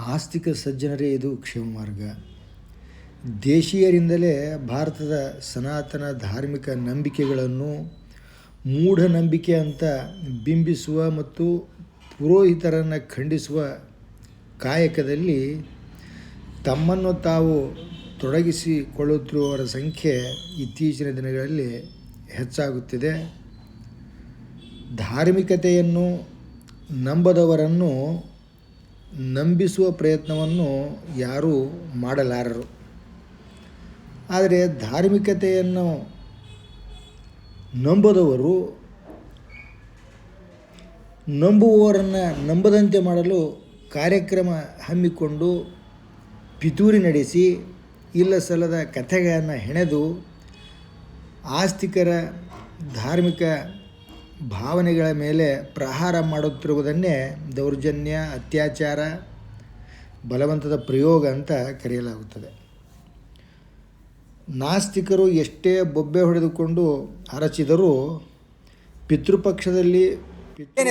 ಆಸ್ತಿಕ ಸಜ್ಜನರೇ ಇದು ಕ್ಷೇಮ ಮಾರ್ಗ. ದೇಶೀಯರಿಂದಲೇ ಭಾರತದ ಸನಾತನ ಧಾರ್ಮಿಕ ನಂಬಿಕೆಗಳನ್ನು ಮೂಢನಂಬಿಕೆ ಅಂತ ಬಿಂಬಿಸುವ ಮತ್ತು ಪುರೋಹಿತರನ್ನು ಖಂಡಿಸುವ ಕಾಯಕದಲ್ಲಿ ತಮ್ಮನ್ನು ತಾವು ತೊಡಗಿಸಿಕೊಳ್ಳುತ್ತಿರುವವರ ಸಂಖ್ಯೆ ಇತ್ತೀಚಿನ ದಿನಗಳಲ್ಲಿ ಹೆಚ್ಚಾಗುತ್ತಿದೆ. ಧಾರ್ಮಿಕತೆಯನ್ನು ನಂಬದವರನ್ನು ನಂಬಿಸುವ ಪ್ರಯತ್ನವನ್ನು ಯಾರೂ ಮಾಡಲಾರರು. ಆದರೆ ಧಾರ್ಮಿಕತೆಯನ್ನು ನಂಬದವರು ನಂಬುವವರನ್ನು ನಂಬದಂತೆ ಮಾಡಲು ಕಾರ್ಯಕ್ರಮ ಹಮ್ಮಿಕೊಂಡು ಪಿತೂರಿ ನಡೆಸಿ ಇಲ್ಲ ಸಲ್ಲದ ಕಥೆಗಳನ್ನು ಹೆಣೆದು, ಆಸ್ತಿಕರ ಧಾರ್ಮಿಕ ಭಾವನೆಗಳ ಮೇಲೆ ಪ್ರಹಾರ ಮಾಡುತ್ತಿರುವುದನ್ನೇ ದೌರ್ಜನ್ಯ ಅತ್ಯಾಚಾರ ಬಲವಂತದ ಪ್ರಯೋಗ ಅಂತ ಕರೆಯಲಾಗುತ್ತದೆ. ನಾಸ್ತಿಕರು ಎಷ್ಟೇ ಬೊಬ್ಬೆ ಹೊಡೆದುಕೊಂಡು ಅರಚಿದರೂ ಪಿತೃಪಕ್ಷದಲ್ಲಿ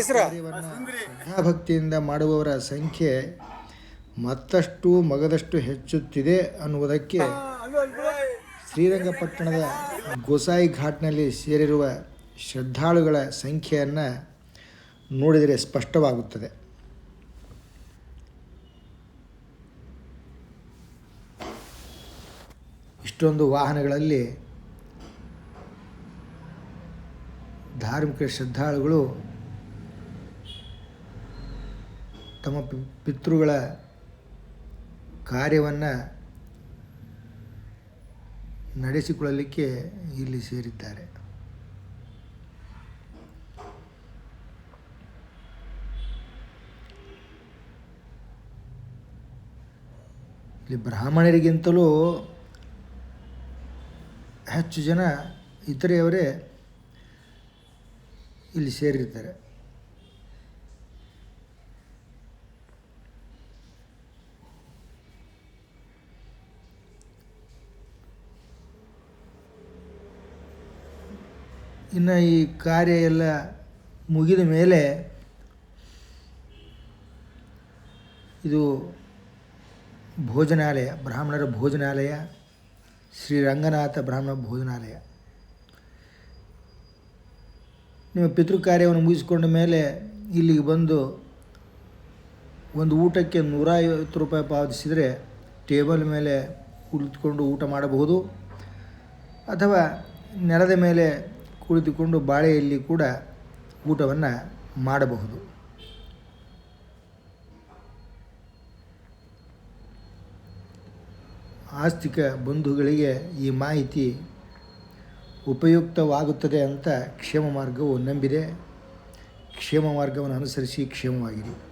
ಶ್ರದ್ಧಾಭಕ್ತಿಯಿಂದ ಮಾಡುವವರ ಸಂಖ್ಯೆ ಮತ್ತಷ್ಟು ಮಗದಷ್ಟು ಹೆಚ್ಚುತ್ತಿದೆ ಅನ್ನುವುದಕ್ಕೆ ಶ್ರೀರಂಗಪಟ್ಟಣದ ಗೋಸಾಯಿ ಘಾಟ್ನಲ್ಲಿ ಸೇರಿರುವ ಶ್ರದ್ಧಾಳುಗಳ ಸಂಖ್ಯೆಯನ್ನು ನೋಡಿದರೆ ಸ್ಪಷ್ಟವಾಗುತ್ತದೆ. ಇಷ್ಟೊಂದು ವಾಹನಗಳಲ್ಲಿ ಧಾರ್ಮಿಕ ಶ್ರದ್ಧಾಳುಗಳು ತಮ್ಮ ಪಿತೃಗಳ ಕಾರ್ಯವನ್ನು ನಡೆಸಿಕೊಳ್ಳಲಿಕ್ಕೆ ಇಲ್ಲಿ ಸೇರಿದ್ದಾರೆ. ಇಲ್ಲಿ ಬ್ರಾಹ್ಮಣರಿಗಿಂತಲೂ ಹೆಚ್ಚು ಜನ ಇತರೆಯವರೇ ಇಲ್ಲಿ ಸೇರಿರ್ತಾರೆ. ಇನ್ನು ಈ ಕಾರ್ಯ ಎಲ್ಲ ಮುಗಿದ ಮೇಲೆ ಇದು ಭೋಜನಾಲಯ, ಬ್ರಾಹ್ಮಣರ ಭೋಜನಾಲಯ, ಶ್ರೀ ರಂಗನಾಥ ಬ್ರಾಹ್ಮಣ ಭೋಜನಾಲಯ. ನಿಮ್ಮ ಪಿತೃ ಕಾರ್ಯವನ್ನು ಮುಗಿಸಿಕೊಂಡ ಮೇಲೆ ಇಲ್ಲಿಗೆ ಬಂದು ಒಂದು ಊಟಕ್ಕೆ ನೂರ ಐವತ್ತು ರೂಪಾಯಿ ಪಾವತಿಸಿದರೆ ಟೇಬಲ್ ಮೇಲೆ ಕುಳಿತುಕೊಂಡು ಊಟ ಮಾಡಬಹುದು. ಅಥವಾ ನೆಲದ ಮೇಲೆ ಕುಳಿತುಕೊಂಡು ಬಾಳೆಯಲ್ಲಿ ಕೂಡ ಊಟವನ್ನು ಮಾಡಬಹುದು. ಆಸ್ತಿಕ ಬಂಧುಗಳಿಗೆ ಈ ಮಾಹಿತಿ ಉಪಯುಕ್ತವಾಗುತ್ತದೆ ಅಂತ ಕ್ಷೇಮ ಮಾರ್ಗವು ನಂಬಿದೆ. ಕ್ಷೇಮ ಮಾರ್ಗವನ್ನು ಅನುಸರಿಸಿ ಕ್ಷೇಮವಾಗಿರಿ.